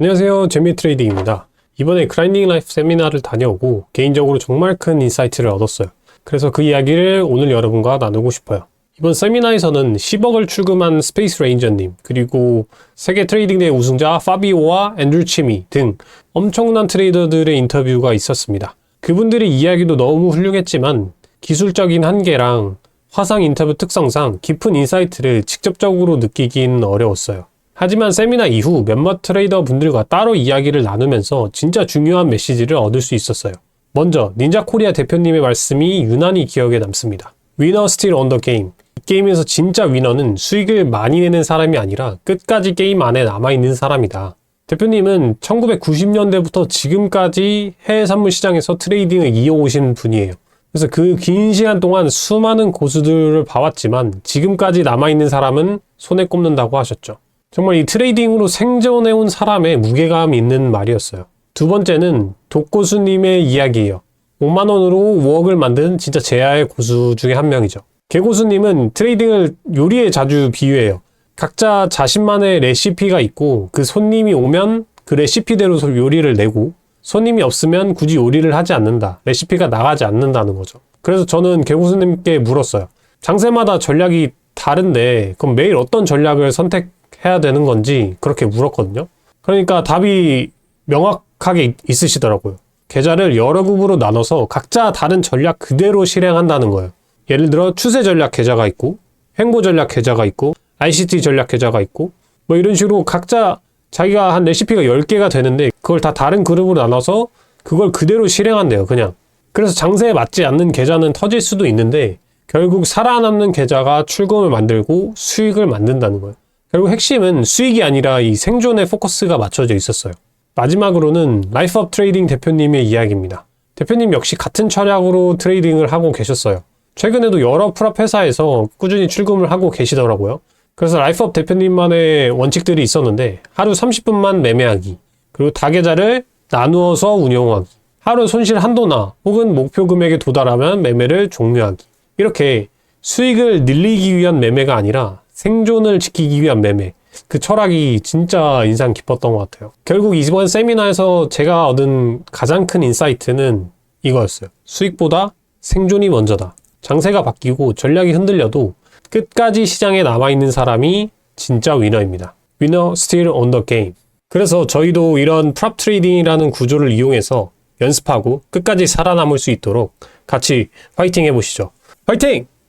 안녕하세요. 재미 트레이딩입니다. 이번에 그라인딩 라이프 세미나를 다녀오고 개인적으로 정말 큰 인사이트를 얻었어요. 그래서 그 이야기를 오늘 여러분과 나누고 싶어요. 이번 세미나에서는 10억을 출금한 스페이스 레인저님, 그리고 세계 트레이딩 대회 우승자 파비오와 앤드류 치미 등 엄청난 트레이더들의 인터뷰가 있었습니다. 그분들의 이야기도 너무 훌륭했지만 기술적인 한계랑 화상 인터뷰 특성상 깊은 인사이트를 직접적으로 느끼긴 어려웠어요. 하지만 세미나 이후 몇몇 트레이더 분들과 따로 이야기를 나누면서 진짜 중요한 메시지를 얻을 수 있었어요. 먼저 닌자 코리아 대표님의 말씀이 유난히 기억에 남습니다. 위너 스틸 언더 게임. 이 게임에서 진짜 위너는 수익을 많이 내는 사람이 아니라 끝까지 게임 안에 남아있는 사람이다. 대표님은 1990년대부터 지금까지 해외 산물 시장에서 트레이딩을 이어오신 분이에요. 그래서 그 긴 시간 동안 수많은 고수들을 봐왔지만 지금까지 남아있는 사람은 손에 꼽는다고 하셨죠. 정말 이 트레이딩으로 생존해온 사람의 무게감 있는 말이었어요. 두 번째는 독고수님의 이야기예요. 5만원으로 5억을 만든 진짜 제야의 고수 중에 한 명이죠. 개고수님은 트레이딩을 요리에 자주 비유해요. 각자 자신만의 레시피가 있고 그 손님이 오면 그 레시피대로 요리를 내고 손님이 없으면 굳이 요리를 하지 않는다. 레시피가 나가지 않는다는 거죠. 그래서 저는 개고수님께 물었어요. 장세마다 전략이 다른데 그럼 매일 어떤 전략을 선택 해야 되는 건지 그렇게 물었거든요. 그러니까 답이 명확하게 있으시더라고요. 계좌를 여러 grup으로 나눠서 각자 다른 전략 그대로 실행한다는 거예요. 예를 들어 추세 전략 계좌가 있고 행보 전략 계좌가 있고 ICT 전략 계좌가 있고 뭐 이런 식으로 각자 자기가 한 레시피가 10개가 되는데 그걸 다 다른 그룹으로 나눠서 그걸 그대로 실행한대요, 그냥. 그래서 장세에 맞지 않는 계좌는 터질 수도 있는데 결국 살아남는 계좌가 출금을 만들고 수익을 만든다는 거예요. 결국 핵심은 수익이 아니라 이 생존에 포커스가 맞춰져 있었어요. 마지막으로는 라이프업 트레이딩 대표님의 이야기입니다. 대표님 역시 같은 철학으로 트레이딩을 하고 계셨어요. 최근에도 여러 프랍 회사에서 꾸준히 출금을 하고 계시더라고요. 그래서 라이프업 대표님만의 원칙들이 있었는데 하루 30분만 매매하기 그리고 다계좌를 나누어서 운용하기 하루 손실 한도나 혹은 목표 금액에 도달하면 매매를 종료하기 이렇게 수익을 늘리기 위한 매매가 아니라 생존을 지키기 위한 매매 그 철학이 진짜 인상 깊었던 것 같아요. 결국 이번 세미나에서 제가 얻은 가장 큰 인사이트는 이거였어요. 수익보다 생존이 먼저다. 장세가 바뀌고 전략이 흔들려도 끝까지 시장에 남아있는 사람이 진짜 위너입니다. 위너 on the game. 그래서 저희도 이런 프랍 트레이딩이라는 구조를 이용해서 연습하고 끝까지 살아남을 수 있도록 같이 화이팅 해보시죠. 화이팅!